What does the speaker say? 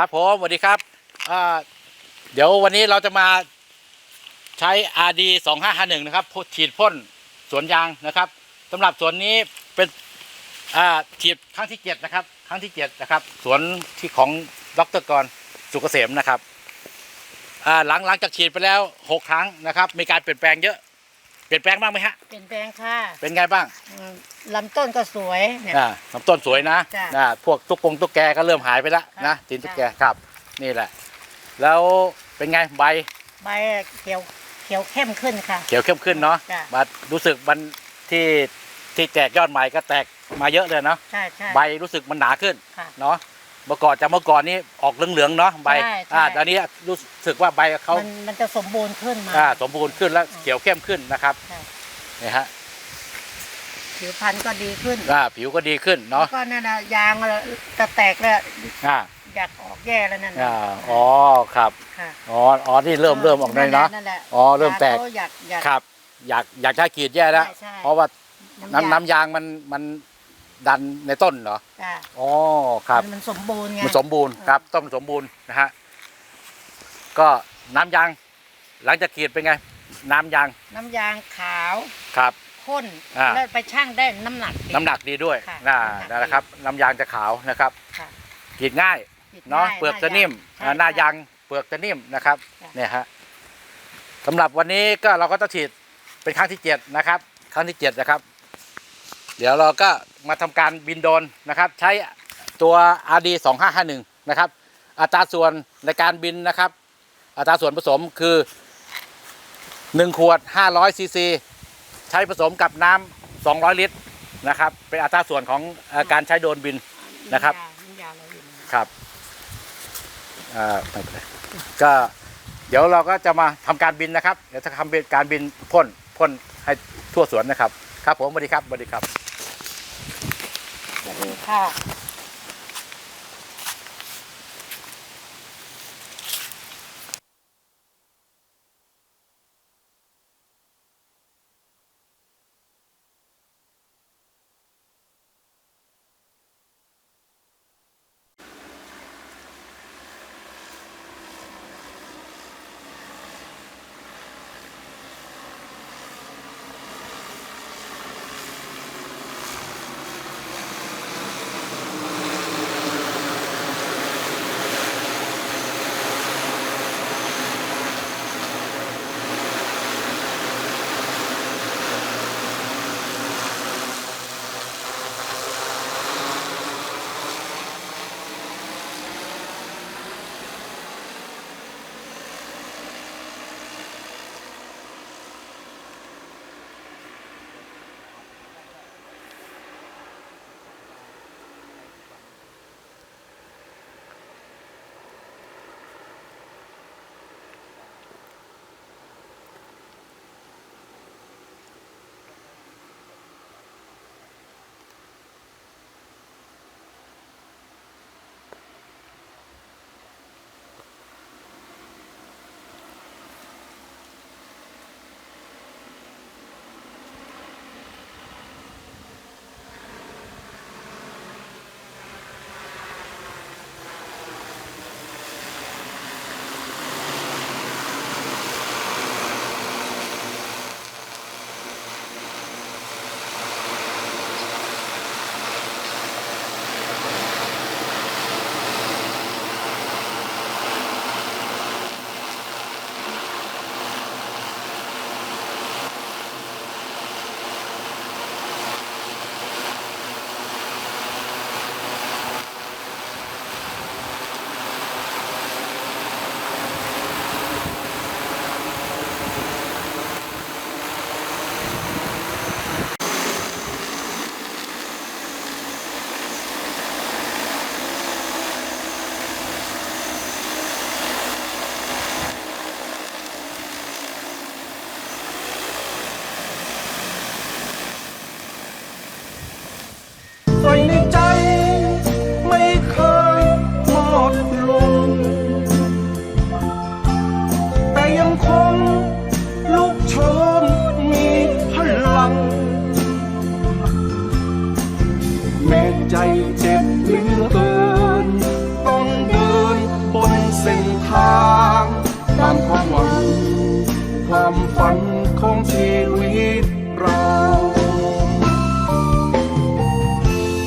ครับผมสวัสดีครับเดี๋ยววันนี้เราจะมาใช้ RD 2551 นะครับฉีดพ่นสวนยางนะครับสำหรับสวนนี้เป็นฉีดครั้งที่ 7 นะครับ ครั้งที่ 7 นะครับ สวนที่ของดรกรสุกเกษมนะครับหลังหลังจากฉีดไปแล้ว 6 ครั้งนะครับ มีการเปลี่ยนแปลงเยอะ เปลี่ยนแปลงบ้างไหมฮะ เปลี่ยนแปลงค่ะเป็นไงบ้างอืมลำต้นก็สวยเนี่ย อ่าลำต้นสวยนะจ้ะนะพวกตุ๊กปงตุ๊กแกก็เริ่มหายไปแล้วนะค่ะตีนตุ๊กแกครับ นี่แหละ แล้วเป็นไงใบใบเขียวเขียวเข้มขึ้นค่ะ เขียวเข้มขึ้นเนาะจ้ะ มารู้สึกมันที่ที่แตกยอดใหม่ก็แตกมาเยอะเลยเนาะใช่ใช่ใบรู้สึกมันหนาขึ้นค่ะ เนาะ เมื่อก่อนจากเมื่อก่อนนี้ออกเหลืองๆเนาะใบใช่ใช่ อ่าตอนนี้รู้สึกว่าใบเขามันมันจะสมบูรณ์ขึ้นมา อ่าสมบูรณ์ขึ้นแล้วเขียวเข้มขึ้นนะครับใช่ นี่ฮะผิวพรรณก็ดีขึ้นอ่าผิวก็ดีขึ้นแล้เนาะวก็นั่นนะยางจะแตกแล้วอ่าอยากออกแย่แล้วนั่นน่ะอ่าอ๋อครับค่ะอ๋ออ๋อนี่เริ่มเริ่มออกเลยเนาะนั่นแหละอ๋อเริ่มแตกยางขาอยากอยาก ครับ อยากอยากใช้กรีดแย่แล้วใช่ใช่ เพราะว่าน้ำยางน้ำยางมันมัน ดันในต้นเหรอจ้ะอ๋อครับมันมันสมบูรณ์ไง มันสมบูรณ์ครับ ต้นมันสมบูรณ์นะฮะก็น้ำยาง หลังจากกรีดเป็นไง น้ำยางน้ำยางขาวครับ ข้นอ่า แล้วไปชั่งได้น้ำหนักดี น้ำหนักดีด้วยค่ะน่าน้ำหนักดี นั่นแหละครับน้ำยางจะขาวนะครับค่ะกรีดง่ายปิดเนาะง่ยเปลือกจะนิ่มใช่อ่าหน้าใช่ ยางเปลือกจะนิ่มนะครับจ้ะเนี่ยฮะสำหรับวันนี้ก็เราก็จะฉีดเป็นครั้งที่เจ็ดนะครับ ครั้งที่เจ็ดนะครับ เดี๋ยวเราก็มาทำการบินโดรนนะครับ ใช้ตัว RD 2551 นะครับ อัตราส่วนในการบินนะครับ อัตราส่วนผสมคือ 1 ขวด 500ซีซีใช้ผสมกับน้ำ200 ลิตรนะครับ เป็นอัตราส่วนของอการใช้โดรนบินนะครับครับก็เดี๋ยวเราก็จะมาทำการบินนะครับ เดี๋ยวจะทำการบินพ่นพ่นให้ทั่วสวนนะครับ ครับผมสวัสดีครับสวัสดีครับ ค่ะ